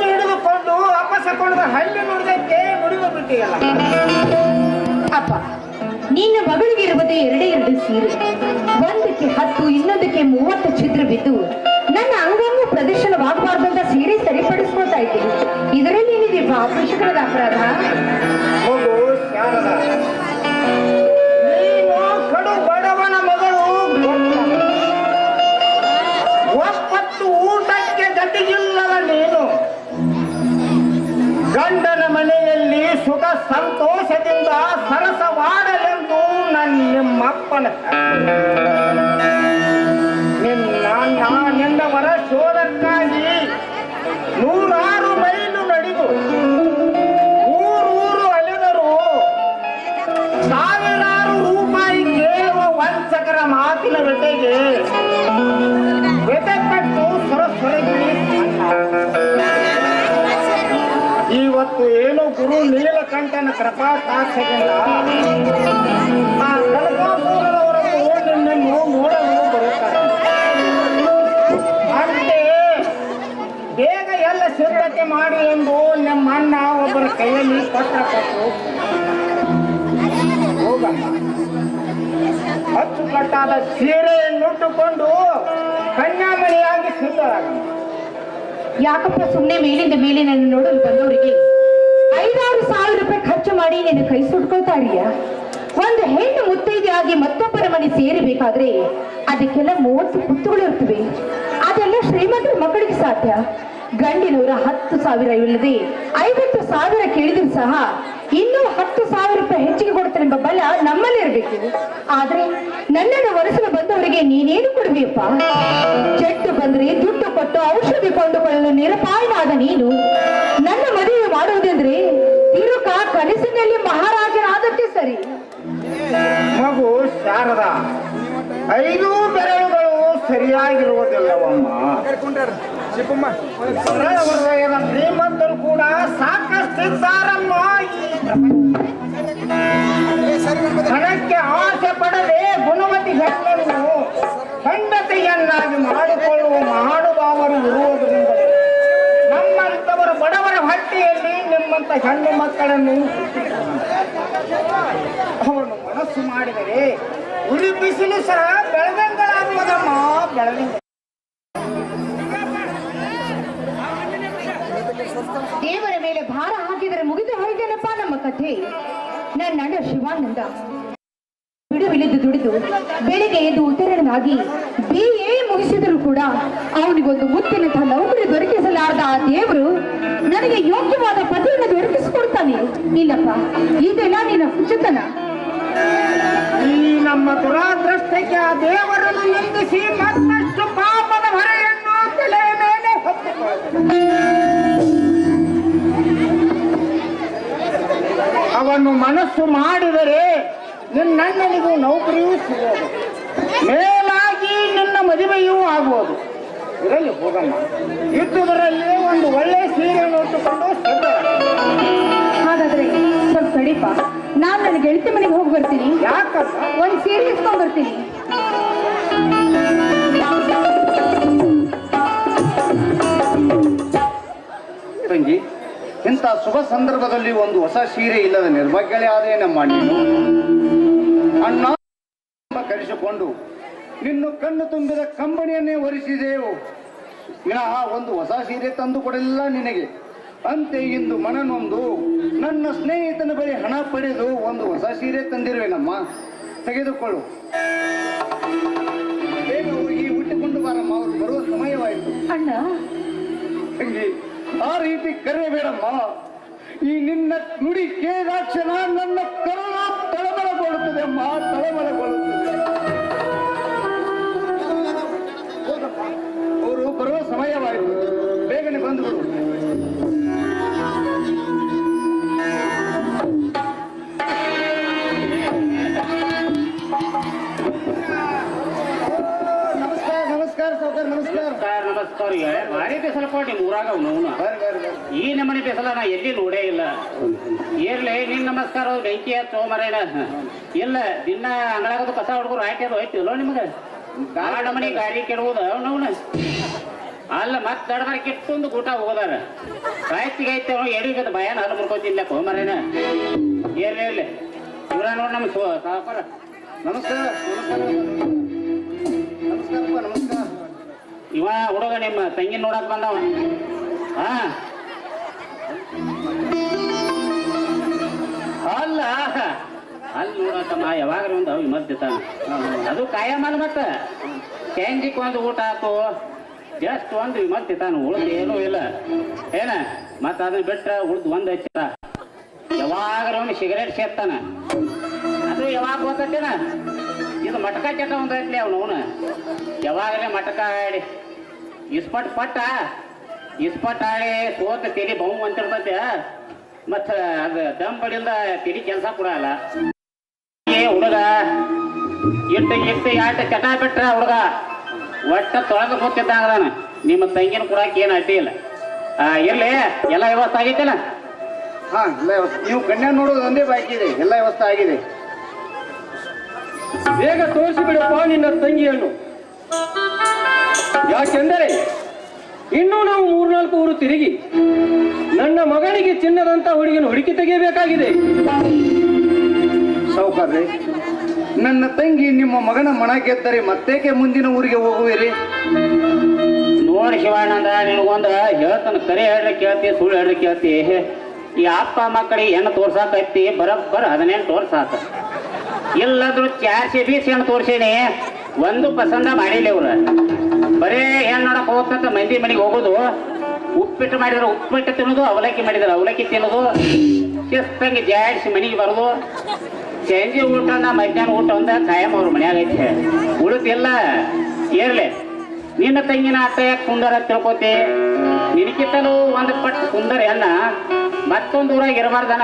ಕೈಯಲ್ಲಿ ಹಿಡಿದುಕೊಂಡು ವಾಪಸ್ ಅಪಸಕೊಂಡ ಹಳ್ಳಿ ನುಡಿದಕ್ಕೆ ನುಡಿದು ಬಿಟ್ಟಿಯಲ್ಲ. ಅಪ್ಪ ನಿನ್ನ ಮಗಳಿಗೆ ಇರುವುದೇ ಎರಡೇ ಎರಡು ಸೀರೆ. ಒಂದಕ್ಕೆ ಹತ್ತು ಇನ್ನೊಂದಕ್ಕೆ ಮೂವತ್ತು ಛಿದ್ರ ಬಿದ್ದು ನನ್ನ ಅಂಗವನ್ನು ಪ್ರದರ್ಶನವಾಗಬಾರ್ದಂತ ಸೀರೆ ಸರಿಪಡಿಸ್ಕೊಳ್ತಾ ಇದ್ದೀನಿ. ಇದರಲ್ಲಿ ಏನಿದೆ ಪಾಪುಷಕರದ ಅಪರಾಧ? ಊಟಕ್ಕೆ ಗತಿಗಿಲ್ಲದ ನೀನು. ಗಂಡನ ಮನೆಯಲ್ಲಿ ಸುಖ ಸಂತೋಷದಿಂದ ಸರಸವಾಡಲೆಂದು ನನ್ನ ನಿಮ್ಮಪ್ಪನ ನಿನ್ನ ನಿನ್ನವರ ಶೋಧಕ್ಕಾಗಿ ನೂರಾರು ಮೈಲು ನಡೆದು ಊರೂರು ಅಲೆದರು ಸಾವಿರಾರು ರೂಪಾಯಿ ಕೇಳುವ ವಂಚಕರ ಮಾತಿನ ಜೊತೆಗೆ ಬೆದೆಪಟ್ಟು ಸೊರಸೊರಗಿ ಇವತ್ತು ಏನು ಗುರು ನೀಲಕಂಠನ ಕೃಪಾ ಸಾಕ್ಷಿಗಳಿಂದ ಆ ಕನಕಾಪುರದವರನ್ನು ನಿನ್ನನ್ನು ನೋಡಲು ಬರುತ್ತಾರೆ. ಅಂತೆಯೇ ಬೇಗ ಎಲ್ಲ ಸಿದ್ಧತೆ ಮಾಡಿ ಎಂದು ನಮ್ಮ ಅಣ್ಣ ಒಬ್ಬರ ಕೈಯಲ್ಲಿ ಪತ್ರ ಕೊಟ್ಟು ಅಚ್ಚುಕಟ್ಟಾದ ಸೀರೆಯನ್ನುಟ್ಟುಕೊಂಡು ಕನ್ಯಾಮಣಿಯಾಗಿ ಸಿದ್ಧರಾಗ. ಯಾಕಪ್ಪ ಸುಮ್ಮನೆ ಮೇಲಿಂದ ಮೇಲೆ ನನ್ನ ನೋಡಲು ಬಂದವರಿಗೆ ಖರ್ಚು ಮಾಡಿ ನಿನ್ನ ಕೈ ಸುಟ್ಕೊಳ್ತಾ ಒಂದು ಹೆಣ್ಣು ಮುತ್ತೈದೆಯಾಗಿ ಮತ್ತೊಬ್ಬರ ಮನೆ ಸೇರಬೇಕಾದ್ರೆ ಅದಕ್ಕೆಲ್ಲ ಮೂವತ್ತು ಪುತ್ತುಗಳು ಇರ್ತವೆ. ಅದೆಲ್ಲ ಶ್ರೀಮಂತರ ಮಕ್ಕಳಿಗೆ ಸಾಧ್ಯ. ಗಂಡಿನವರ ಹತ್ತು ಸಾವಿರ ಇಲ್ಲದೆ ಐವತ್ತು ಸಾವಿರ ಕೇಳಿದ್ರು ಸಹ ಇನ್ನೂ ಹತ್ತು ಸಾವಿರ ರೂಪಾಯಿ ಹೆಚ್ಚಿಗೆ ಕೊಡ್ತಾರೆಂಬ ಬಲ ನಮ್ಮಲ್ಲಿ ಇರಬೇಕು. ಆದ್ರೆ ನನ್ನನ್ನು ಒರೆಸಲು ಬಂದವರಿಗೆ ನೀನೇನು ಕೊಡ್ಬೇಕಪ್ಪ ಚೆಟ್ಟು ಬಂದ್ರೆ ದುಡ್ಡು ಕೊಟ್ಟು ಔಷಧಿ ಕೊಂಡುಕೊಳ್ಳಲು ನಿರಪಾಯನಾದ ನೀನು ನನ್ನ ಮದುವೆ ಮಾಡುವುದೆಂದ್ರೆ ತಿರುಕ ಕನಸಿನಲ್ಲಿ ಮಹಾರಾಜನಾದಕ್ಕೆ ಸರಿ. ಮಗು ಶಾರದ, ಐದು ಬೆರಳುಗಳು ಸರಿಯಾಗಿರುವುದಿಲ್ಲವಮ್ಮ. ಶ್ರೀಮಂತರು ಕೂಡ ಸಾಕಷ್ಟಿದ್ದಾರಮ್ಮ ಹಣಕ್ಕೆ ಆಸೆ ಪಡದೆ ಗುಣಮತಿ ಹೆಣ್ಣನ್ನು ಹೆಂಡತಿಯನ್ನಾಗಿ ಮಾಡಿಕೊಳ್ಳುವ ಮಹಾನುಭಾವರು ಇರುವುದರಿಂದ ನಮ್ಮಂಥವರು ಬಡವರ ಹಟ್ಟಿಯಲ್ಲಿ ನಿಮ್ಮಂತ ಹೆಣ್ಣು ಮಕ್ಕಳನ್ನು ಅವನು ಮನಸ್ಸು ಮಾಡಿದರೆ ಉರಿ ಬಿಸಿಲು ಸಹ ಬೆಳದಂಗಳಾಗುವುದಮ್ಮ. ಬೆಳದಂಗ. ದೇವರ ಮೇಲೆ ಭಾರ ಹಾಕಿದರೆ ಮುಗಿದು ಹೋಯ್ತೇನಪ್ಪ ನಮ್ಮ ಕಥೆ. ನನ್ನ ಅಣ್ಣ ಶಿವಾನಂದ. ಬಿಡುವಿಳಿದು ದುಡಿದು ಬೆಳಿಗ್ಗೆ ಎದ್ದು ಉತ್ತರಣನಾಗಿ ಬಿ ಮುಗಿಸಿದ್ರು ಕೂಡ ಅವನಿಗೊಂದು ಮುತ್ತಿನಂತಹ ನೌಕರಿ ದೊರಕಿಸಲಾರದ ಆ ದೇವರು ನನಗೆ ಯೋಗ್ಯವಾದ ಪತಿಯನ್ನು ದೊರಕಿಸಿಕೊಡ್ತಾನೆ. ಇಲ್ಲಪ್ಪ ಇದೆಲ್ಲ ನಿನ್ನ ಕುಚತನ ಈ ನಮ್ಮ ದುರಾದೃಷ್ಟಕ್ಕೆ ಆ ದೇವರನ್ನು ನಿಂದಿಸಿ ಮತ್ತಷ್ಟು ಪಾಪದ ಹೊರೆಯನ್ನು ತಲೆ ಮೇಲೆ ಅವನು ಮನಸ್ಸು ಮಾಡಿದರೆ ನಿನ್ನಣ್ಣನಿಗೂ ನೌಕರಿಯೂ ಸಿಗೋದು. ಮದುವೆಯೂ ಆಗುವುದು. ಇದರಲ್ಲಿ ಹೋಗಮ್ಮ. ಇದ್ದುದರಲ್ಲಿ ಒಂದು ಒಳ್ಳೆ ಸೀರೆ. ನೋಡಿಕೊಂಡು ಹಾಗಾದ್ರೆ ಸ್ವಲ್ಪ ತಡಿಪ ನಾನು ನನ್ನ ಗೆಳತಿ ಮನೆಗೆ ಹೋಗಿ ಬರ್ತೀನಿ. ಯಾಕ ಒಂದು ಸೀರೆ ಇಟ್ಕೊಂಡು ಬರ್ತೀನಿ. ತಂಗಿ ಇಂಥ ಶುಭ ಸಂದರ್ಭದಲ್ಲಿ ಒಂದು ಹೊಸ ಸೀರೆ ಇಲ್ಲದ ನಿರ್ಭಾಗ್ಯಳೆ ಆದ್ರೆ ನಮ್ಮ ನೀನು ಅಣ್ಣ ಕರೆಸಿಕೊಂಡು ನಿನ್ನು ಕಣ್ಣು ತುಂಬಿದ ಕಂಬನಿಯನ್ನೇ ಒರೆಸಿದೆವು ವಿನಃ ಒಂದು ಹೊಸ ಸೀರೆ ತಂದು ಕೊಡಲಿಲ್ಲ ನಿನಗೆ. ಅಂತೆ ಇಂದು ಮನನೊಂದು ನನ್ನ ಸ್ನೇಹಿತನ ಬಳಿ ಹಣ ಪಡೆದು ಒಂದು ಹೊಸ ಸೀರೆ ತಂದಿರುವೆನಮ್ಮ. ತೆಗೆದುಕೊಳ್ಳು. ಬೇಗ ಹೋಗಿ ಹುಟ್ಟಿಕೊಂಡು ಬಾರಮ್ಮ ಅವರು ಬರುವ ಸಮಯವಾಯಿತು. ಅಣ್ಣ. ತಂಗಿ ಆ ರೀತಿ ಕರೆ ಬೇಡಮ್ಮ ಈ ನಿನ್ನ ನುಡಿ ಕೇದಾಕ್ಷಣ ನನ್ನ ಕರುಣ ತಳಮಳಗೊಳ್ಳುತ್ತದೆ ಅಮ್ಮ ತಳಮಳಗೊಳ್ಳುತ್ತದೆ. ಸಮಯವಾಯಿತು ಬೇಗನೆ ಬಂದುಬಿಡು ನಮಸ್ಕಾರ ನಮಸ್ಕಾರ ಭಾರಿ ಬಿಸಿಲು ಕೊಟ್ಟು ಊರಾಗ ಅವ್ನು ಈ ನಮನಿ ಬಿಸಿಲ ನಾ ಎಲ್ಲಿ ನೋಡೇ ಇಲ್ಲ. ಇರ್ಲಿ ನಿನ್ ನಮಸ್ಕಾರ ಬೆಂಕಿ ಹಚ್ಚೋ ಮರೇನ ಇಲ್ಲ ದಿನ ಅಂಗಳಾಗದು ಕಸ ಹುಡುಗರು ಹಾಕ್ಯಾರು ಹೋಯ್ತಿಲ್ಲೋ ನಿಮ್ಗೆ? ಗಾಳ ನಮನಿ ಗಾಡಿ ಕೆಡುವುದು ಅವನವನ. ಅಲ್ಲ ಮತ್ ದಡದಾರ ಕೆಟ್ಟೊಂದು ಊಟ ಹೋಗೋದಾರ. ಕಾಯ್ತಿಗೆ ಐತೆ ಅವ್ನು ಎಡಿಗದ ಭಯನ ಹಲ್ಲು ಮುರ್ಕೋತಿಲ್ಲ, ಕೋಮರೇನ. ಏನೇ ಇರ್ಲಿ ಇವ್ರ ನೋಡಿ ನಮ್ಮ ಸಾವುಕಾರ ನಮಸ್ಕಾರ ನಮಸ್ಕಾರ. ನಮಸ್ಕಾರ. ಇವ ಹುಡುಗ ನಿಮ್ಮ ತಂಗಿ ನೋಡಕ್ ಬಂದವ. ಹಾ. ಅಲ್ಲ ಅಲ್ಲಿ ನೋಡತ್ತಮ್ಮ ಯಾವಾಗ ಒಂದು ತಾನ. ಅದು ಕಾಯಂ ಅಲ್ಲ ಮತ್ತ ಚೇಂಜಿಕ್ ಒಂದು ಊಟ ಆತು ಜಸ್ಟ್ ಒಂದು ತಾನು ಉಳ್ದು ಏನೂ ಇಲ್ಲ. ಏನ? ಮತ್ತ ಅದನ್ನ ಬಿಟ್ಟ ಉಳ್ದು ಒಂದ್ ಹಚ್ಚಿದ. ಯಾವಾಗ ಅವನು ಸಿಗರೇಟ್ ಸೇರ್ತಾನ. ಅದು ಯಾವಾಗ ಗೊತ್ತೇನ ಇದು ಮಟಕ ಚಟ ಒಂದ್ ಐತ್ಲಿ ಅವನು ಅವನು. ಯಾವಾಗಲೇ ಮಟಕ ಆಡಿ. ಇಸ್ಪಟ್ ಪಟ್ಟ. ಇಸ್ಪಟ್ ಆಡಿ ಸೋತ ತೆಲಿ ಬಹು ಅಂತಿರ್ತೈತೆ ಮತ್ತ ಅದ ದಮ್ ಬಡಿಲ್ದ ತೆಲಿ ಕೆಲಸ ಕೊಡಲ್ಲ ಹುಡುಗ, ಇಟ್ಟು ಇಟ್ಟು ಆಟ ಚಟ ಬಿಟ್ರ ಹುಡುಗ? ಒಟ್ಟ ತೊಳಗ ನಾನು. ನಿಮ್ಮ ತಂಗಿನ ಕೊಡಕ್ಕೆ ಏನು ಅಡ್ಡಿ ಇಲ್ಲ. ಇರ್ಲಿ ಎಲ್ಲ ವ್ಯವಸ್ಥೆ ಆಗೈತಲ್ಲ? ಹಾ ಎಲ್ಲ ವ್ಯವಸ್ಥೆ. ನೀವು ಕನ್ಯಾ ನೋಡೋದು ಒಂದೇ ಬಾಕಿ ಇದೆ. ಎಲ್ಲ ವ್ಯವಸ್ಥೆ ಆಗಿದೆ. ಬೇಗ ತೋರಿಸಿಬಿಡಪ್ಪ ನಿನ್ನ ತಂಗಿಯನ್ನು. ಯಾಕೆಂದರೆ ಇನ್ನೂ ನಾವು ಮೂರ್ನಾಲ್ಕು ಊರು ತಿರುಗಿ ನನ್ನ ಮಗನಿಗೆ ಚಿನ್ನದಂತ ಹುಡುಗಿನ ಹುಡುಕಿ ತೆಗೆಯಬೇಕಾಗಿದೆ. ಸಾವುಕಾರ್ರಿ ನನ್ನ ತಂಗಿ ನಿಮ್ಮ ಮಗನ ಮನ ಗೆದ್ದರೆ ಮತ್ತೇಕೆ ಮುಂದಿನ ಊರಿಗೆ ಹೋಗುವಿರಿ? ನೋಡಿ ಶಿವಾನಂದ, ನಿನಗೊಂದ ಹೇಳ್ತಾನೆ ಕರೆ ಹೇಳ್ರಿ ಕೇಳ್ತಿ, ಸುಳ್ಳು ಹೇಳ್ರಿ ಕೇಳ್ತಿ. ಈ ಅಪ್ಪ ಮಕ್ಕಳಿಗೆ ಹೆಣ್ಣು ತೋರ್ಸಾಕೈತಿ ಬರೋಬ್ಬರ ಹದಿನೆಂಟು ತೋರ್ಸಾಕ ಆತ. ಇಲ್ಲದ್ರು ಚಾರ್ಸಿ ಬೀಸಿ ಹೆಣ್ಣು ತೋರ್ಸೇನಿ, ಒಂದು ಪಸಂದ ಮಾಡಿಲ್ಲ ಇವ್ರ. ಬರೇ ಹೆಣ್ಣು ನೋಡಕ್ ಹೋಗ್ತಂತ ಮಂದಿ ಮನೆಗೆ ಹೋಗೋದು. ಉಪ್ಪಿಟ್ಟು ಮಾಡಿದ್ರೆ ಉಪ್ಪಿಟ್ಟು ತಿನ್ನೋದು, ಅವಲಕ್ಕಿ ಮಾಡಿದ್ರೆ ಅವಲಕ್ಕಿ ತಿನ್ನೋದು. ಶಿಸ್ತಂಗೆ ಜಾಡಿಸಿ ಮನೆಗೆ ಬರೋದು. ಸಂಜೆ ಊಟನ ಮಧ್ಯಾಹ್ನ ಊಟ ಒಂದ, ಕಾಯಂ ಅವ್ರ ಮನ್ಯಾಗ ಐತೆ. ಉಳಿತಿಲ್ಲ ಏರ್ಲೆ. ನಿನ್ನ ತಂಗಿನ ಅತ್ತೆ ಕುಂದರ ತಿಳ್ಕೊತಿ. ನಿನಕಿತ್ತಲೂ ಒಂದು ಪಟ್ಟು ಕುಂದರ ಹೆಣ್ಣ ಮತ್ತೊಂದು ಊರಾಗ ಇರಬಾರ್ದನ.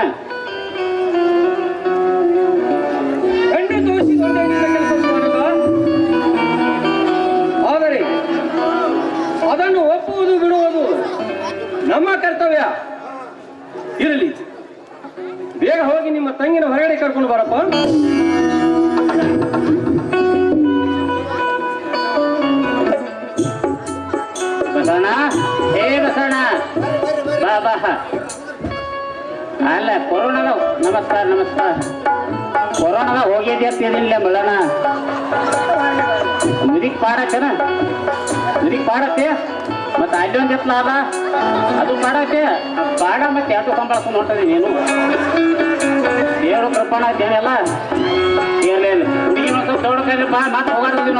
ಆದರೆ, ಅದನ್ನು ಒಪ್ಪುವುದು, ಬಿಡುವುದು ನಮ್ಮ ಕರ್ತವ್ಯ. ಇರಲಿ. ಬೇಗ ಹೋಗಿ ನಿಮ್ಮ ತಂಗಿನ ಹೊರಗಡೆ ಕರ್ಕೊಂಡು ಬರಪ್ಪ. ಬಸವಣ್ಣ ಏ ಬಸವಣ್ಣ. ಬಾ ಬಾ. ಅಲ್ಲ, ಕೊರೋನಾದ, ನಮಸ್ಕಾರ ನಮಸ್ಕಾರ. ಕೊರೋನಾದ ಹೋಗಿದ್ಯಾ ಅಂತಿರಲಿಲ್ಲ ಮಳ್ಳಣ್ಣ ಮುದಿಕ್ ಪಾಡತ್ತೇನ? ಮುದಿಕ್ ಪಾಡತ್ತೆ? ಮತ್ತೆ ಅಲ್ಲೊಂದು ಒಂದು ಅದ ಮಾಡಕ್ಕೆ ಬಾಡ ಮತ್ತೆ ಎರಡು ಕಂಬಳಸ್ಕೊಂಡು ನೋಡ್ತದೆ ನೀನು. ದೇವ್ರ ಕೃಪಣ ಇದ್ದೇನೆಲ್ಲ ಏನೇನು ಹುಡುಗಿ ಮತ್ತು ದೊಡ್ಡ ಬಾ ಮತ್ತೆ ಹೋಗಾಡ್ತೀವಿ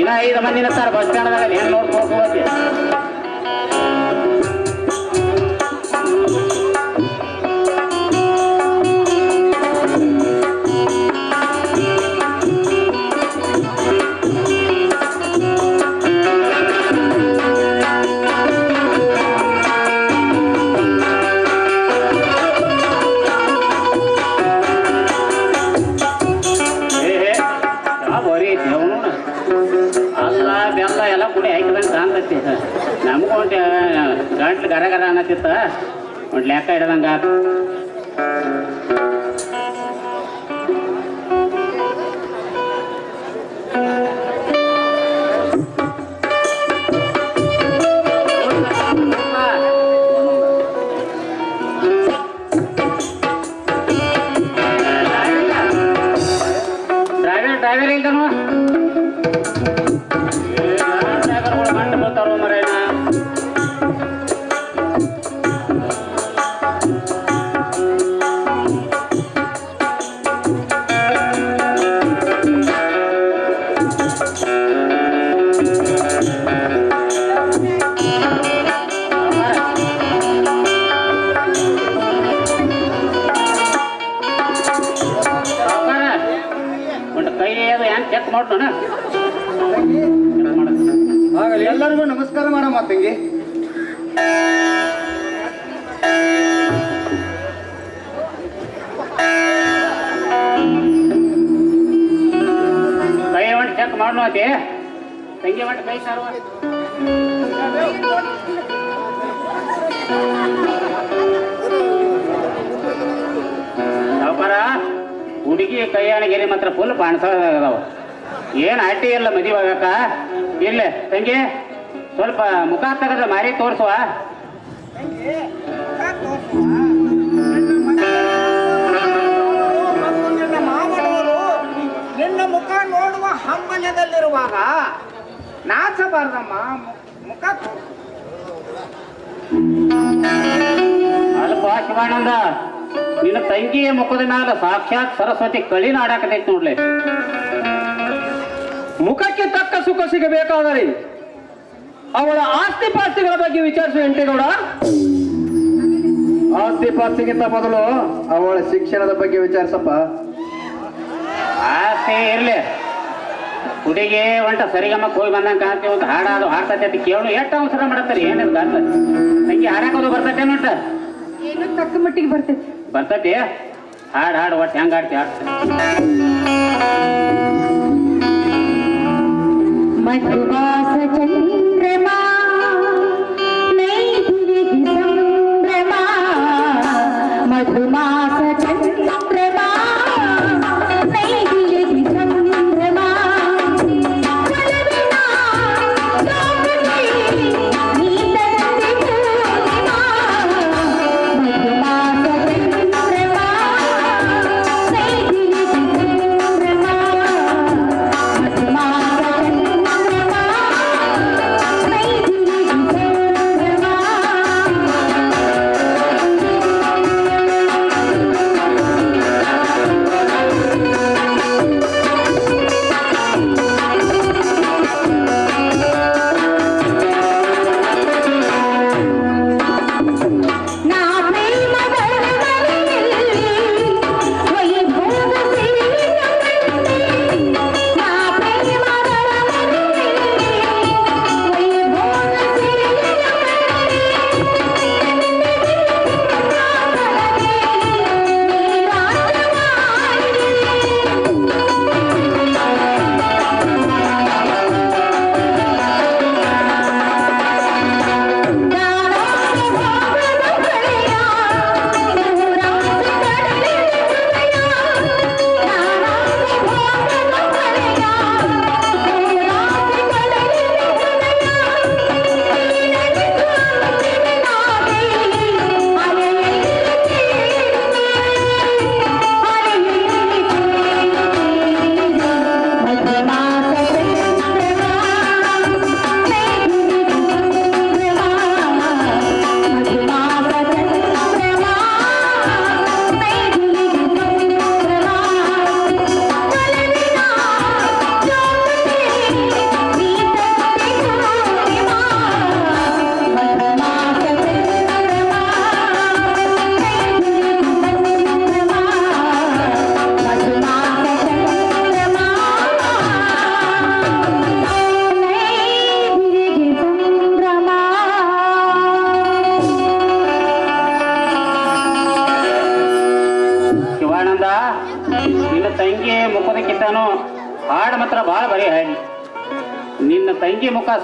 ಇನ್ನ ಐದು ಮಂದಿನ ಸರ್ ಬಸ್ ಸ್ಟ್ಯಾಂಡ್ದಾಗ ಏನು ನೋಡ್ಕೊಂಡು ಹೋಗತ್ತೆ ಏನ್ ಆಟಿ ಇಲ್ಲ ಮದುವೆ ಆಗಕ್ಕ ಇಲ್ಲ ತಂಗಿ ಸ್ವಲ್ಪ ಮುಖ ತೆಗೆದ್ರೆ ಮಾರಿ ತೋರಿಸುವ. ನಿನ್ನ ಮುಖ ನೋಡುವ ಹಂಬಲದಲ್ಲಿರುವಾಗ ನಾಚಬಾರ್ದಮ್ಮ ಮುಖ. ಅಲ್ಪ ಶಿವಾನಂದ ನಿನ್ನ ತಂಗಿಯ ಮುಖದ ಮ್ಯಾಲ ಸಾಕ್ಷಾತ್ ಸರಸ್ವತಿ ಕಳಿ ನಾಡಾಕತೈತಿ ನೋಡ್ಲಿ. ಮುಖಕ್ಕೆ ತಕ್ಕ ಸುಖ ಸಿಗಬೇಕಾದರೆ ಅವಳ ಆಸ್ತಿ ಪಾಸ್ತಿಗಳ ಬಗ್ಗೆ ವಿಚಾರಿಸುವ ಎಂಟೇಗೌಡ. ಆಸ್ತಿ ಪಾಸ್ತಿಗಿಂತ ಮೊದಲು ಅವಳ ಶಿಕ್ಷಣದ ಬಗ್ಗೆ ವಿಚಾರಿಸಪ್ಪ. ಆಸ್ತಿ ಇರ್ಲಿ. ಹುಡುಗಿ ಒಂಟ ಸರಿಗಮ್ಮಕ್ಕೆ ಹೋಗಿ ಬಂದಂಗೆ ಕಾಣ್ತೀವಿ ಒಂದು ಹಾಡಾದು ಹಾಡ್ತೈತೆ ಅಂತ ಕೇಳು. ಎಷ್ಟು ಅವಸರ ಮಾಡತ್ತಾರೆ? ಏನಿಲ್ಲ ಗಾತ ನಂಗೆ ಹಾಡಾಕೋದು ಬರ್ತೈತೆ ನೋಟ ಏನು ತಕ್ಕ ಮಟ್ಟಿಗೆ ಬರ್ತೈತಿ. ಬರ್ತೈತಿ? ಹಾಡು ಹಾಡು ಒಟ್ಟು ಹೆಂಗ್ ಆಡ್ತಿ ಹಾಡ್ತ? ಮಧುವಾಸ मधुवास चंद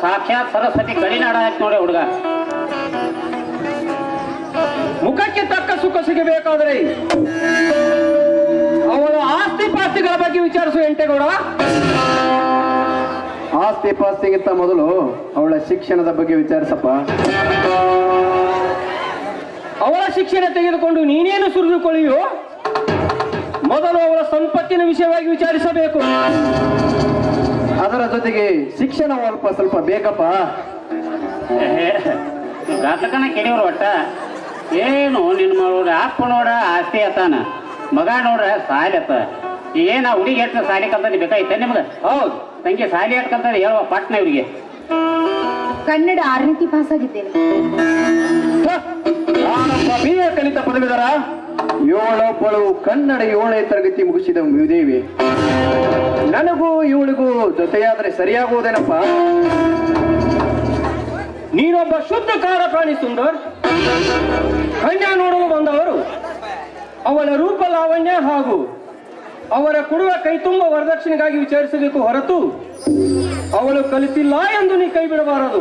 ಸಾಕ್ಷಾತ್ ಸರಸ್ವತಿ ಗಡಿನಾಡ ಆಯ್ತು ನೋಡಿ ಹುಡುಗ. ಮುಖಕ್ಕೆ ತಕ್ಕ ಸುಖ ಸಿಗಬೇಕಾದ್ರೆ ಅವಳ ಆಸ್ತಿ ಪಾಸ್ತಿಗಳ ಬಗ್ಗೆ ವಿಚಾರಿಸು ಎಂಟೇಗೌಡ ಆಸ್ತಿ ಪಾಸ್ತಿಗಿಂತ ಮೊದಲು ಅವಳ ಶಿಕ್ಷಣದ ಬಗ್ಗೆ ವಿಚಾರಿಸಪ್ಪ. ಅವಳ ಶಿಕ್ಷಣ ತೆಗೆದುಕೊಂಡು ನೀನೇನು ಸುರಿದುಕೊಳ್ಳಿಯೋ ಮೊದಲು ಅವಳ ಸಂಪತ್ತಿನ ವಿಷಯವಾಗಿ ವಿಚಾರಿಸಬೇಕು. ಅದರ ಜೊತೆಗೆ ಶಿಕ್ಷಣ ಅಲ್ಪ ಸ್ವಲ್ಪ ಬೇಕಪ್ಪ. ಗಾತಕನ ಕೆಡಿಯವ್ರು ಒಟ್ಟ. ಏನು ನಿನ್ನ ನೋಡ ಅಪ್ಪ ನೋಡ ಆಸ್ತಿ ಅತ್ತಾನ? ಮಗ ನೋಡ್ರ ಸಾಲಿ ಅತ್ತ. ಏನ ಹುಡುಗಿ ಎಷ್ಟು ಸಾಲಿ ಕಲ್ತದಿ ಬೇಕಾಯ್ತ ನಿಮ್ಗೆ? ಹೌದು ತಂಗಿ ಸಾಲಿ ಎಷ್ಟು ಕಲ್ತದಿ ಹೇಳುವ ಪಟ್ನ ಇವ್ರಿಗೆ. ಕನ್ನಡ ಆರನೇತಿ ಪಾಸ್ ಆಗಿದ್ದೇನೆ. ಕಲಿತ ಬಿ ಎ ಕಲಿತ ಪದವೀಧರ ಏಳೊಬ್ಬಳು ಕನ್ನಡ ಏಳನೇ ತರಗತಿ ಮುಗಿಸಿದ ದೇವಿ ನನಗೂ ಇವಳಿಗೂ ಜೊತೆಯಾದರೆ ಸರಿಯಾಗುವುದೇನಪ್ಪ? ನೀನೊಬ್ಬ ಶುದ್ಧ ಕಾರ ಪ್ರಾಣಿ ಸುಂದರ್. ಕನ್ಯಾ ನೋಡಲು ಬಂದವರು. ಅವಳ ರೂಪ ಲಾವಣ್ಯ ಹಾಗೂ ಅವರ ಕೊಡುವ ಕೈತುಂಬ ವರದಕ್ಷಿಣೆಗಾಗಿ ವಿಚಾರಿಸಬೇಕು ಹೊರತು ಅವಳು ಕಲಿತಿಲ್ಲ ಎಂದು ನೀ ಕೈ ಬಿಡಬಾರದು.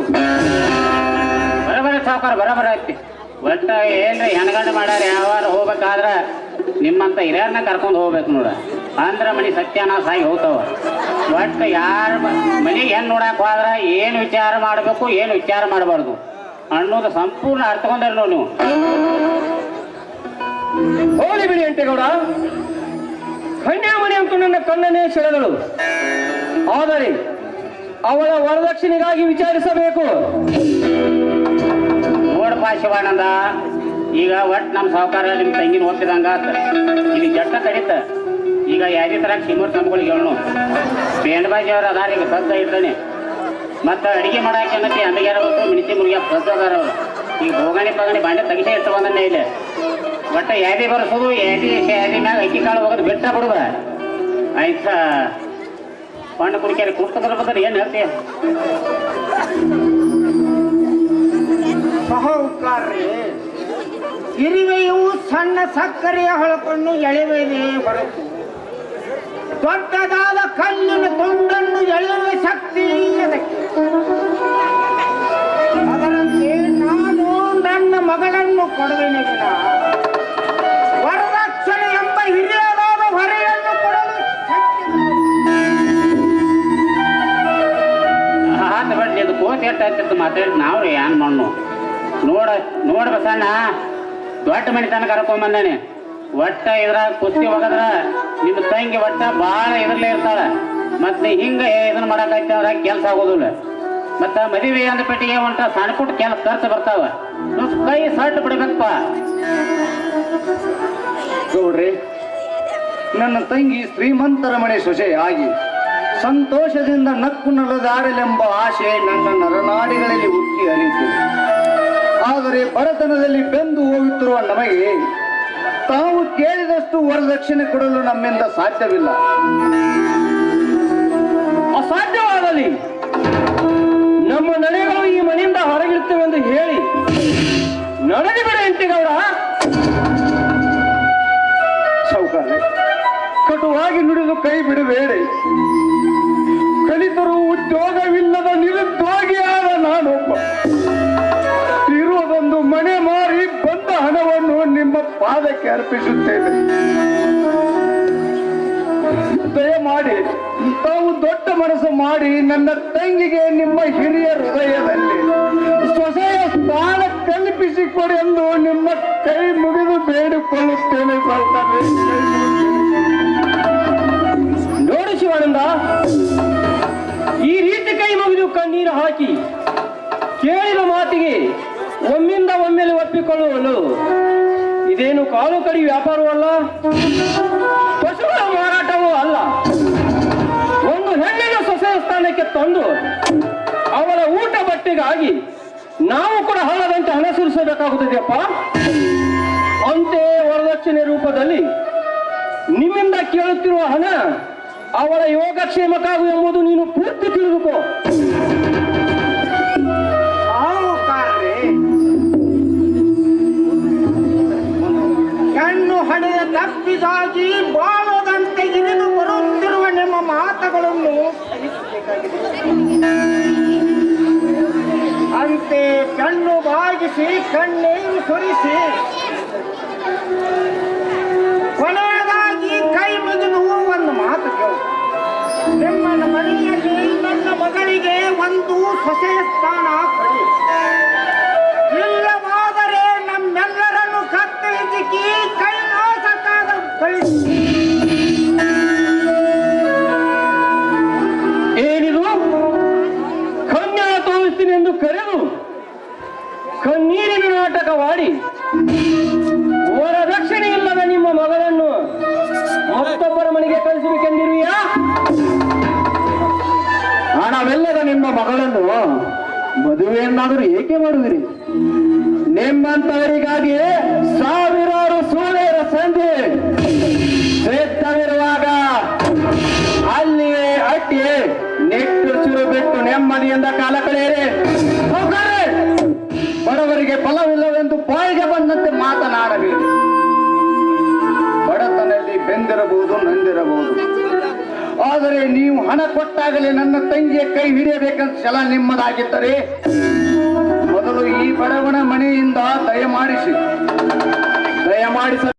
ಬರಬರ ಸಾಕಾರ ಬರಬರ ಒಟ್ಟ ಏನ್ರಿ ಹೆಣ್ಗಂಡ ಮಾಡ್ಯಾರ ಯಾವಾರ ಹೋಗ್ಬೇಕಾದ್ರ ನಿಮ್ಮಂತ ಹಿರಿಯರನ್ನ ಕರ್ಕೊಂಡು ಹೋಗ್ಬೇಕು ನೋಡ. ಅಂದ್ರ ಮನಿ ಸತ್ಯನಾಶ ಆಗಿ ಹೋಗ್ತಾವ. ಒಟ್ಟ ಯಾರ ಮನೆಗೆ ಹೆಣ್ಣು ನೋಡಕ್ ಹೋದ್ರ ಏನು ವಿಚಾರ ಮಾಡಬೇಕು ಏನು ವಿಚಾರ ಮಾಡಬಾರ್ದು. ಅನ್ನೋದು ಸಂಪೂರ್ಣ ಅರ್ಥಕೊಂಡ್ರ ನೋಡಿ ನೀವು. ಹೋಲಿ ಬಿಡಿ ಅಂಟೇಗೌಡ ಮನೆ ಅಂತೂ ನನ್ನ ಕಣ್ಣನೇ ಸೆಳೆದಳು. ಆದರೆ ಅವಳ ವರದಕ್ಷಿಣೆಗಾಗಿ ವಿಚಾರಿಸಬೇಕು. ನೋಡಪ್ಪ ಶಿವಾನಂದ ಈಗ ಒಟ್ಟು ನಮ್ಮ ಸಾವುಕಾರ ನಿಮ್ಮ ತಂಗಿನ ಓದ್ತಿದಂಗ. ಇಲ್ಲಿ ಜಟ್ಟ ಕಡಿತ ಈಗ ಯಾವುದೇ ತರ ಸಿಮೂರ್ ತಂದ್ಗಳಿಗೆ ಹೇಳು ಬೇಂಡ್ ಬಾಜಿ ಅವ್ರು ಅದಾರ, ಈಗ ಸದ್ದ ಇರ್ತಾನೆ. ಮತ್ತು ಅಡಿಗೆ ಮಾಡಕ್ಕೆ ಅನ್ನಕ್ಕೆ ಅಂಬಗ್ಯಾರ ಹೊತ್ತು ಮಿಣಿಸಿ ಮುರುಗಿ ಸದ್ದ ಅದಾರ ಅವರು. ಈಗ ಬೋಗಾಣಿ ಪಗಣಿ ಬಾಂಡೆ ತೆಗಿಸೇ ಇರ್ತಾವ ನನ್ನ ಇಲ್ಲಿ. ಒಟ್ಟ ಯಾದಿ ಬರ್ಸೋದು, ಯಾದಿ ಯಾದಿ ಮ್ಯಾಗ ಅಕ್ಕಿ ಕಾಳು ಹೋಗೋದು ಬಿಟ್ಟ ಬಿಡುವ ಆಯ್ತ ಪಣ್ಣ ಕುಡಿಕೆ ಕುಡ್ತದ್ರ ಬಂದ್ರೆ ಏನು ಹೇಳ್ತೀಯ ಇರಿವೆಯು ಸಣ್ಣ ಸಕ್ಕರೆಯ ಹೊಳಕೊಂಡು ಎಳೆವೆಯೇ ಹೊರತು. ದೊಡ್ಡದಾದ ಕಲ್ಲಿನ ತುಂಡನ್ನು ಎಳೆಯುವ ಶಕ್ತಿ ಅದಕ್ಕೆ ಅದರಂತೆ ನಾನು ನನ್ನ ಮಗಳನ್ನು ಕೊಡುವೆನೆ ವಿನ ಎಂಬ ಹಿರಿಯದಾದ ಹೊರೆಯನ್ನು ಕೊಡಲು ಶಕ್ತಿ ಅದು ಕೋತಿ ಎಟ್ಟ ಹತ್ತಿತ್ತು ಮಾತಾಡಿ, ನಾವ್ರಿ ಏನ್ ಮಣ್ಣು. ನೋಡ ನೋಡ ಬಸಣ್ಣ. ದೊಡ್ಡ ಮನೆ ತನಕ ಕರ್ಕೊಂಬಂದಾನೆ ಒಟ್ಟ ಇದ್ರಾಗ ಕುಸ್ತಿ ಹೋಗದ್ರ. ನಿಮ್ಮ ತಂಗಿ ಒಟ್ಟ ಬಹಳ ಇದರಲ್ಲೇ ಇರ್ತಾಳ. ಮತ್ತೆ ಹಿಂಗ ಇದನ್ನ ಮಾಡಕೈತಿ ಕೆಲಸ ಆಗೋದಿಲ್ಲ. ಮತ್ತ ಮದುವೆ ಅಂದ ಪೆಟ್ಟಿಗೆ ಹೊಂಟ ಸಣ್ಣ ಪುಟ್ಟ ಕೆಲಸ ಖರ್ಚು ಬರ್ತಾವ. ಕೈ ಸಟ್ ಬಿಡ್ಬೇಕಪ್ಪ ನೋಡ್ರಿ. ನನ್ನ ತಂಗಿ ಶ್ರೀಮಂತರ ಮನೆ ಸೊಸೆ ಆಗಿ ಸಂತೋಷದಿಂದ ನಕ್ಕು ನಲದಾಡಲೆಂಬ ಆಶೆ ನನ್ನ ನರನಾಡಿಗಳಲ್ಲಿ ಉಕ್ಕಿ ಹರಿಯುತ್ತದೆ. ಆದರೆ ಬಡತನದಲ್ಲಿ ಬೆಂದು ಹೋಗುತ್ತಿರುವ ನಮಗೆ ತಾವು ಕೇಳಿದಷ್ಟು ವರದಕ್ಷಿಣೆ ಕೊಡಲು ನಮ್ಮಿಂದ ಸಾಧ್ಯವಿಲ್ಲ. ಅಸಾಧ್ಯವಾಗಲಿ. ನಮ್ಮ ನಡೆಗಳು ಈ ಮನೆಯಿಂದ ಹೊರಗಿರ್ತೇವೆಂದು ಹೇಳಿ. ನಡೆದು ಬಿಡ ಅಂಟೇಗೌಡ ಸೌಕಾರ ಕಟುವಾಗಿ ನುಡಿದು ಕೈ ಬಿಡಬೇಡಿ. ಕಲಿತರು ಉದ್ಯೋಗವಿಲ್ಲದ ನಿರುದ್ಯೋಗಿಯಾದ ಪಾದಕ್ಕೆ ಅರ್ಪಿಸುತ್ತೇನೆ ದಯಮಾಡಿ ತಾವು ದೊಡ್ಡ ಮನಸ್ಸು ಮಾಡಿ ನನ್ನ ತಂಗಿಗೆ ನಿಮ್ಮ ಹಿರಿಯ ಹೃದಯದಲ್ಲಿ ಸೊಸೆಯ ಸ್ಥಾನ ಕಲ್ಪಿಸಿಕೊಡಿ ಎಂದು ನಿಮ್ಮ ಕೈ ಮುಗಿದು ಬೇಡಿಕೊಳ್ಳುತ್ತೇನೆ ನೋಡು ಶಿವಾನಂದ, ಈ ರೀತಿ ಕೈ ಮುಗಿದು ಕಣ್ಣೀರು ಹಾಕಿ ಕೇಳಿದ ಮಾತಿಗೆ ಒಮ್ಮಿಂದ ಒಮ್ಮೆಲೆ ಒಪ್ಪಿಕೊಳ್ಳುವನು. ಇದೇನು ಕಾಲು ಕಡಿ ವ್ಯಾಪಾರವಲ್ಲ? ಪಶುಗಳ ಮಾರಾಟವೂ ಅಲ್ಲ. ಒಂದು ಹೆಣ್ಣಿನ ಸೊಸೆಯ ಸ್ಥಾನಕ್ಕೆ ತಂದು ಅವಳ ಊಟ ಬಟ್ಟೆಗಾಗಿ ನಾವು ಕೂಡ ಹಣದಂತೆ ಹಣ ಸುರಿಸಬೇಕಾಗುತ್ತದೆಯಪ್ಪ? ಅಂತೆ ವರದಕ್ಷಿಣೆ ರೂಪದಲ್ಲಿ ನಿಮ್ಮಿಂದ ಕೇಳುತ್ತಿರುವ ಹಣ ಅವಳ ಯೋಗಕ್ಷೇಮಕ್ಕಾಗು ಎಂಬುದು ನೀನು ಪೂರ್ತಿ ತಿಳಿದುಕೋ. ತಪ್ಪಿದಾಗಿ ಬಾಳದಂತೆ ಇಳಿದು ಬರುತ್ತಿರುವ ನಿಮ್ಮ ಮಾತುಗಳನ್ನು ಅಂತೆ ಕಣ್ಣು ಬಾಗಿಸಿ, ಕಣ್ಣೀರು ಸುರಿಸಿ. ಕೊನೆಯದಾಗಿ ಕೈ ಮುಗಿದು ಒಂದು ಮಾತು ಕೇಳು. ನಿಮ್ಮ ಮನೆಯಲ್ಲಿ ನನ್ನ ಮಗಳಿಗೆ ಒಂದು ಸೊಸೆಯ ಸ್ಥಾನ ಕರೆದು ಕಣ್ಣೀರಿನ ನಾಟಕವಾಡಿ ರಕ್ಷಣೆ ಇಲ್ಲದ ನಿಮ್ಮ ಮಗಳನ್ನು ಮತ್ತೊಬ್ಬರ ಮನೆಗೆ ಕಳಿಸಬೇಕೆಂದಿರುವಿಯಾ? ಹಣವೆಲ್ಲದ ನಿಮ್ಮ ಮಗಳನ್ನು ಮದುವೆಯನ್ನಾದರೂ ಏಕೆ ಮಾಡುವಿರಿ? ನಿಮ್ಮಂತವರಿಗಾಗಿ ಸಾವಿರಾರು ಸೂಳೆಯರ ಸಂಧಿ ಸಿದ್ಧವಿರುವಾಗ ಅಲ್ಲಿಯೇ ಅಟ್ಟಿ ಬಿಟ್ಟು ನೆಮ್ಮದಿಯಿಂದ ಕಾಲ ಕಳೆಯಿರಿ. ಬಡವರಿಗೆ ಫಲವಿಲ್ಲವೆಂದು ಬಾಯಿಗೆ ಬಂದಂತೆ ಮಾತನಾಡಬೇಕು. ಬಡತನಲ್ಲಿ ಬೆಂದಿರಬಹುದು, ನಂದಿರಬಹುದು. ಆದರೆ ನೀವು ಹಣ ಕೊಟ್ಟಾಗಲೇ ನನ್ನ ತಂಗಿಯ ಕೈ ಹಿಡಿಯಬೇಕಂತ ಛಲ ನಿಮ್ಮದಾಗಿದ್ದರೆ, ಮೊದಲು ಈ ಬಡವನ ಮನೆಯಿಂದ ದಯಮಾಡಿಸಿ. ದಯಮಾಡಿಸ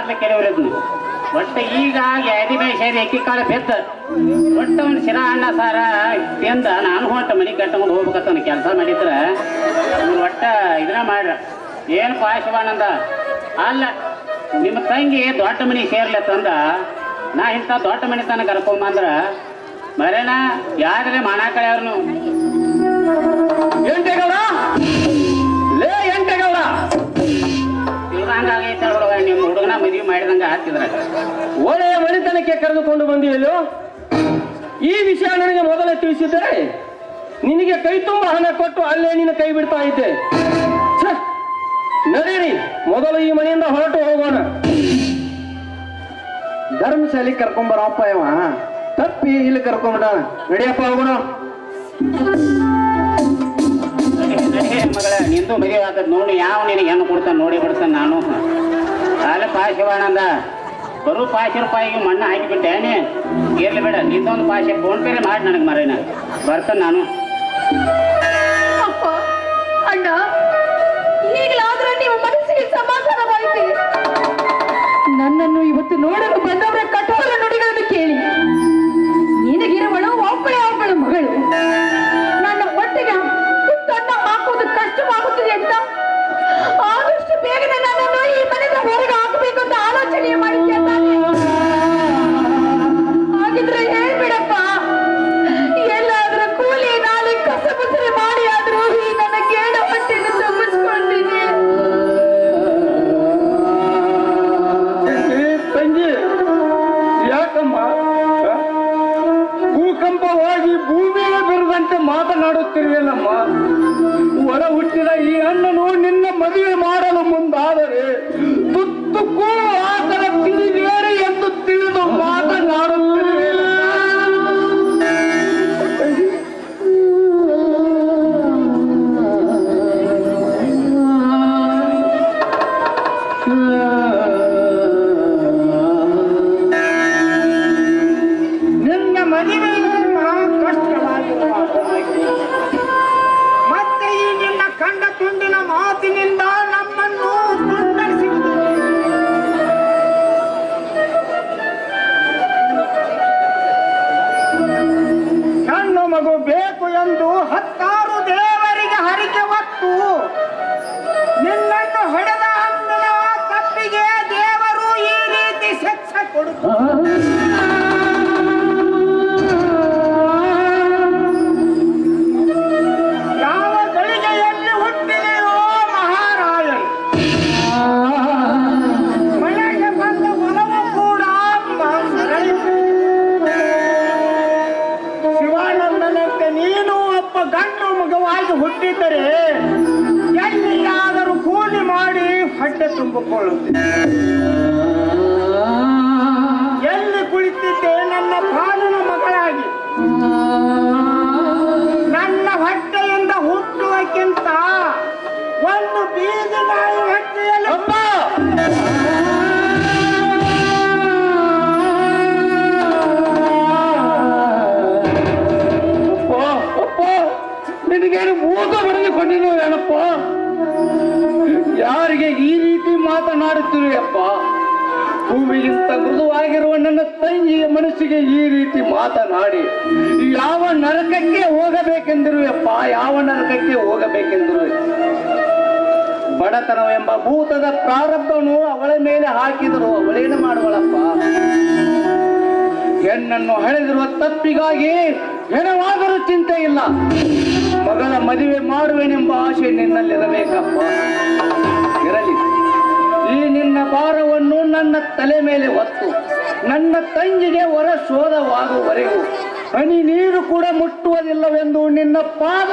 ಮಣಗಣ ಕೆಲವರದ್ದು ಒಟ್ಟು ಈಗ ಬೈ ಸೇರಿ ಎಕ್ಕಿ ಕಾಲ ಬೆತ್ತ ಒಟ್ಟು ಒಂದು ಶಿರಾ ಅಣ್ಣ ಸಾರ ತಿಂದ ನಾನು ಹೊಂಟ ಮನೆ ಕಟ್ಕೊಂಡು ಹೋಗ್ಬೇಕಂತ ಕೆಲಸ ಮಾಡಿದ್ರ ಒಟ್ಟ ಇದನ್ನ ಮಾಡ್ರ. ಏನು ಪಾಯಸವಾನಂದ ಅಲ್ಲ ನಿಮ್ಮ ತಂಗಿ ದೊಡ್ಡ ಮನೆ ಸೇರ್ಲತ್ತಂದ ನಾ ಇಂಥ ದೊಡ್ಡ ಮನೆ ತನಕ ಕರ್ಕೊಂಬಂದ್ರ ಮರೇನ? ಯಾರೇ ಮಾನ ಕಡೆ ಲೇ ಎಂಟೆಗೌಡ ಹುಡುಗನ ಮದುವೆ ಮಾಡಿದಂಗ ಹಾಕಿದ್ರ ಒಳ್ಳೆಯ ಮನೆತನಕ್ಕೆ ಕರೆದುಕೊಂಡು ಬಂದಿಯಲ್ಲೋ ಈ ವಿಷಯ ನನಗೆ ಮೊದಲೇ ತಿಳಿಸಿದ್ದರೆ ನಿನಗೆ ಕೈ ತುಂಬ ಹಣ ಕೊಟ್ಟು ಅಲ್ಲೇ ನಿನ್ನ ಕೈ ಬಿಡ್ತಾ ಇದ್ದೆ. ನಡೀರಿ ಮೊದಲು ಈ ಮನೆಯಿಂದ ಹೊರಟು ಹೋಗೋಣ. ಧರ್ಮಶಾಲಿ ಕರ್ಕೊಂಬರಪ್ಪ ಇವ. ತಪ್ಪಿ ಇಲ್ಲಿ ಕರ್ಕೊಂಬಿಡ ನಡಿಯಪ್ಪ ಹೋಗೋಣ. ಮಗಳ ನಿಂದು ಮದುವೆ ಆಗದ್ ನೋಡಿ ಯಾವ ನಿನಗೆ ಹೆಣ್ಣು ಕೊಡ್ತಾನೆ ನೋಡಿ ಬಿಡ್ತಾನೆ ನಾನು. ಅಲ್ಲ ಪಾಶಿವಾಣಂದ ಬರು ಪಾಶಿ ರೂಪಾಯಿಗೆ ಮಣ್ಣು ಹಾಕಿಬಿಟ್ಟೆ ನೀ. ಇರ್ಲಿ ಬೇಡ ನಿಂದೊಂದು ಪಾಶೆ ಫೋನ್ ಪೇ ಮಾಡಿ ನನಗೆ ಮರೇನ. ಬರ್ತಾನೆ ನಾನು. ಅಣ್ಣ ನೀವು ಮನಸ್ಸಿಗೆ ನನ್ನನ್ನು ಇವತ್ತು ನೋಡಲು ಬಂದವರ ಕಠೋರ ನುಡಿಗಳನ್ನು ಕೇಳಿ. ತುಂಬಿಕೊಳ್ಳುತ್ತೆ. ಎಲ್ಲಿ ಕುಳಿತಿದ್ದೆ ನನ್ನ ಪಾಲಿನ ಮಗಳಾಗಿ? ನನ್ನ ಹೊಟ್ಟೆಯಿಂದ ಹುಟ್ಟುವಕ್ಕಿಂತ ಒಂದು ಬೀಜ ನಾಯಿ ಹೊಟ್ಟೆಯಲ್ಲಿ ನಿನಗೇನು ಮೂಗ ಬರೆದುಕೊಂಡಿರೋ ಏನಪ್ಪ ಯಾರಿಗೆ ಈ ಮಾತನಾಡುತ್ತಿರುವಪ್ಪ ಭೂಮಿಗಿಂತ ಮೃದುವಾಗಿರುವ ನನ್ನ ತಂಗಿಯ ಮನಸ್ಸಿಗೆ ಈ ರೀತಿ ಮಾತನಾಡಿ, ಯಾವ ನರಕಕ್ಕೆ ಹೋಗಬೇಕೆಂದಿರುವಪ್ಪ ಯಾವ ನರಕಕ್ಕೆ ಹೋಗಬೇಕೆಂದಿರುವೆ? ಬಡತನವೆಂಬ ಭೂತದ ಪ್ರಾರಬ್ಧವನ್ನು ಅವಳ ಮೇಲೆ ಹಾಕಿದರು ಅವಳೇನು ಮಾಡುವಳಪ್ಪ? ಹೆಣ್ಣನ್ನು ಹಳೆದಿರುವ ತಪ್ಪಿಗಾಗಿ ಹೆಣವಾದರೂ ಚಿಂತೆ ಇಲ್ಲ ಮಗಳ ಮದುವೆ ಮಾಡುವೆನೆಂಬ ಆಸೆ ನಿನ್ನಲ್ಲಿರಬೇಕಪ್ಪ. ಈ ನಿನ್ನ ಭಾರವನ್ನು ನನ್ನ ತಲೆ ಮೇಲೆ ಹೊತ್ತು ನನ್ನ ತಂಗಿಗೆ ಹೊರ ಶೋಧವಾಗುವವರೆಗೂ ಹನಿ ನೀರು ಕೂಡ ಮುಟ್ಟುವುದಿಲ್ಲವೆಂದು ನಿನ್ನ ಪಾದ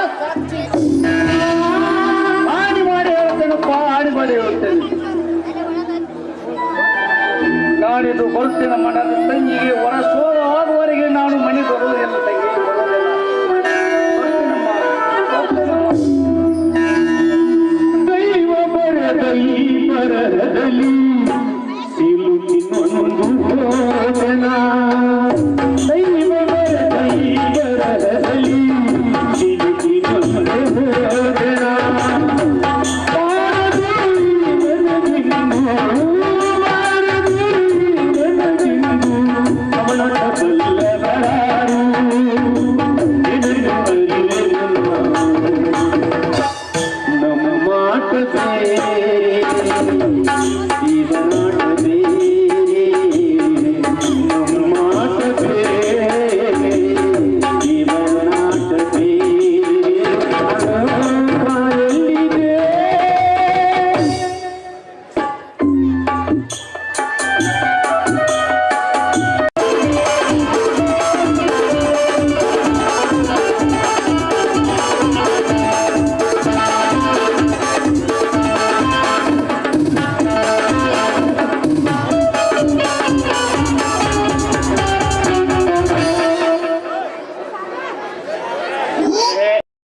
ಹಾಡಿ ಮಾಡಿ ಹೇಳುತ್ತೇನೆ ಹಾಡಿ ಮಾಡಿ ಹೇಳುತ್ತೇನೆ. ನಾನಿದು ಬರುತ್ತೇನಮ್ಮ ನನ್ನ ತಂಗಿಗೆ ಹೊರ ಶೋಧವಾಗುವವರೆಗೆ ನಾನು ಮನೆ ಬರುವುದಿಲ್ಲ ತಂಗಿ ದೈವ لي